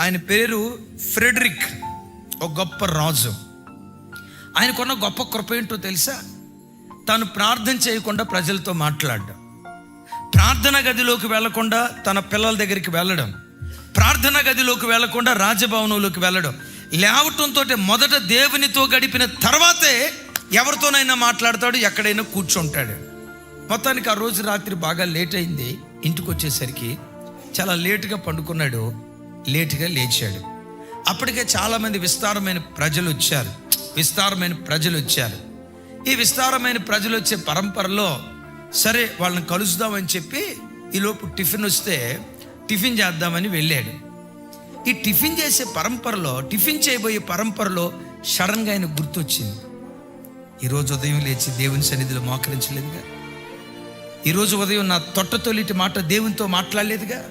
ఆయన పేరు ఫ్రెడరిక్ ఒక గొప్ప రాజు. ఆయనకున్న గొప్ప కృప ఏంటో తెలుసా? తాను ప్రార్థన చేయకుండా ప్రజలతో మాట్లాడడం. ప్రార్థన గదిలోకి వెళ్ళకుండా తన పిల్లల దగ్గరికి వెళ్ళడం ప్రార్థన గదిలోకి వెళ్ళకుండా రాజభవనంలోకి వెళ్ళడం లేవటంతో మొదట దేవునితో గడిపిన తర్వాతే ఎవరితోనైనా మాట్లాడతాడు ఎక్కడైనా కూర్చుంటాడు. మొత్తానికి ఆ రోజు రాత్రి బాగా లేట్ అయింది. ఇంటికి వచ్చేసరికి చాలా లేటుగా పండుకున్నాడు. లేటుగా లేచాడు. అప్పటికే చాలామంది విస్తారమైన ప్రజలు వచ్చారు. విస్తారమైన ప్రజలు వచ్చారు. ఈ విస్తారమైన ప్రజలు వచ్చే పరంపరలో సరే వాళ్ళని కలుస్తామని చెప్పి ఈలోపు టిఫిన్ వస్తే టిఫిన్ చేద్దామని వెళ్ళాడు. ఈ టిఫిన్ చేసే పరంపరలో టిఫిన్ చేయబోయే పరంపరలో సడన్గా ఆయన గుర్తొచ్చింది. ఈరోజు ఉదయం లేచి దేవుని సన్నిధిలో మోకరించలేదుగా? ఈరోజు ఉదయం నా తొట్ట తొలిటి మాట దేవునితో మాట్లాడలేదుగా?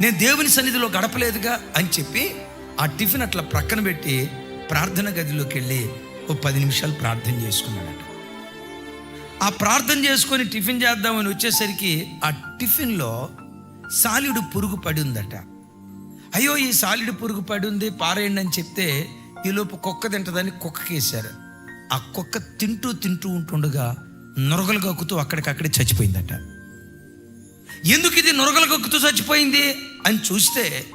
నేను దేవుని సన్నిధిలో గడపలేదుగా అని చెప్పి ఆ టిఫిన్ అట్లా ప్రక్కన పెట్టి ప్రార్థన గదిలోకి వెళ్ళి ఓ పది నిమిషాలు ప్రార్థన చేసుకున్నాడట. ఆ ప్రార్థన చేసుకొని టిఫిన్ చేద్దామని వచ్చేసరికి ఆ టిఫిన్లో సాలిడు పురుగు పడి ఉందట. అయ్యో ఈ సాలిడు పురుగు పడి ఉంది పారేయండి అని చెప్తే ఈలోపు కుక్క తింటదని కుక్కకేశారు. ఆ కుక్క తింటూ తింటూ ఉంటుండగా నొరగలు గక్కుతూ అక్కడికక్కడే చచ్చిపోయిందట. ఎందుకు ఇది నురగలు కొక్కుతూ చచ్చిపోయింది? అని చూస్తే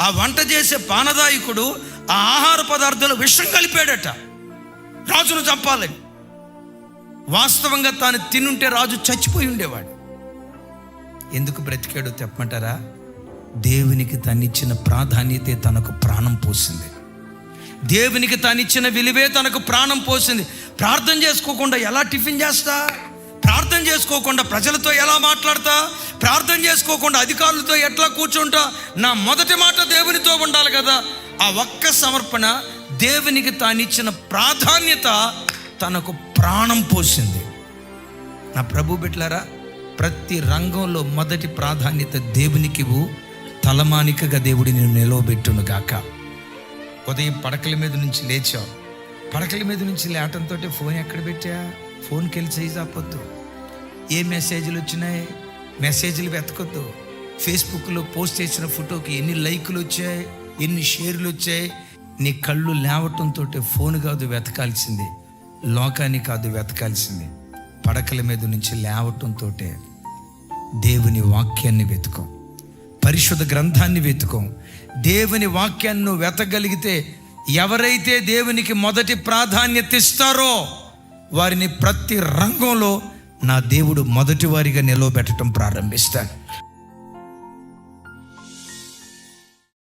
ఆ వంట చేసే పానదాయకుడు ఆ ఆహార పదార్థంలో విషం కలిపాడట. రాజును చంపాలని. వాస్తవంగా తాను తినుంటే రాజు చచ్చిపోయి ఉండేవాడు. ఎందుకు బ్రతికాడో చెప్పమంటారా దేవునికి తనిచ్చిన ప్రాధాన్యతే తనకు ప్రాణం పోసింది. దేవునికి తనిచ్చిన విలువే తనకు ప్రాణం పోసింది. ప్రార్థన చేసుకోకుండా ఎలా టిఫిన్ చేస్తా? ప్రార్థన చేసుకోకుండా ప్రజలతో ఎలా మాట్లాడతా? ప్రార్థన చేసుకోకుండా అధికారులతో ఎట్లా కూర్చుంటా? నా మొదటి మాట దేవునితో ఉండాలి కదా. ఆ ఒక్క సమర్పణ దేవునికి తానిచ్చిన ప్రాధాన్యత తనకు ప్రాణం పోసింది. నా ప్రభు బిట్లారా ప్రతి రంగంలో మొదటి ప్రాధాన్యత దేవునికి తలమానికగా దేవుడి నేను నిలవబెట్టును గాక. ఉదయం పడకల మీద నుంచి లేచావు. పడకల మీద నుంచి లేటంతో ఫోన్ ఎక్కడ పెట్టా? ఫోన్కి వెళ్ళి చేయి ఏ మెసేజ్లు వచ్చినాయి? మెసేజ్లు వెతకొద్దు. ఫేస్బుక్లో పోస్ట్ చేసిన ఫోటోకి ఎన్ని లైకులు వచ్చాయి? ఎన్ని షేర్లు వచ్చాయి? నీ కళ్ళు లేవటంతో ఫోన్ కాదు వెతకాల్సింది. లోకాన్ని కాదు వెతకాల్సింది. పడకల మీద నుంచి లేవటంతో దేవుని వాక్యాన్ని వెతుకో. పరిశుద్ధ గ్రంథాన్ని వెతుకో. దేవుని వాక్యాన్ని నువ్వు వెతగలిగితే ఎవరైతే దేవునికి మొదటి ప్రాధాన్యత ఇస్తారో వారిని ప్రతి రంగంలో నా దేవుడు మొదటి వారిగా నిలవబెట్టడం ప్రారంభిస్తాను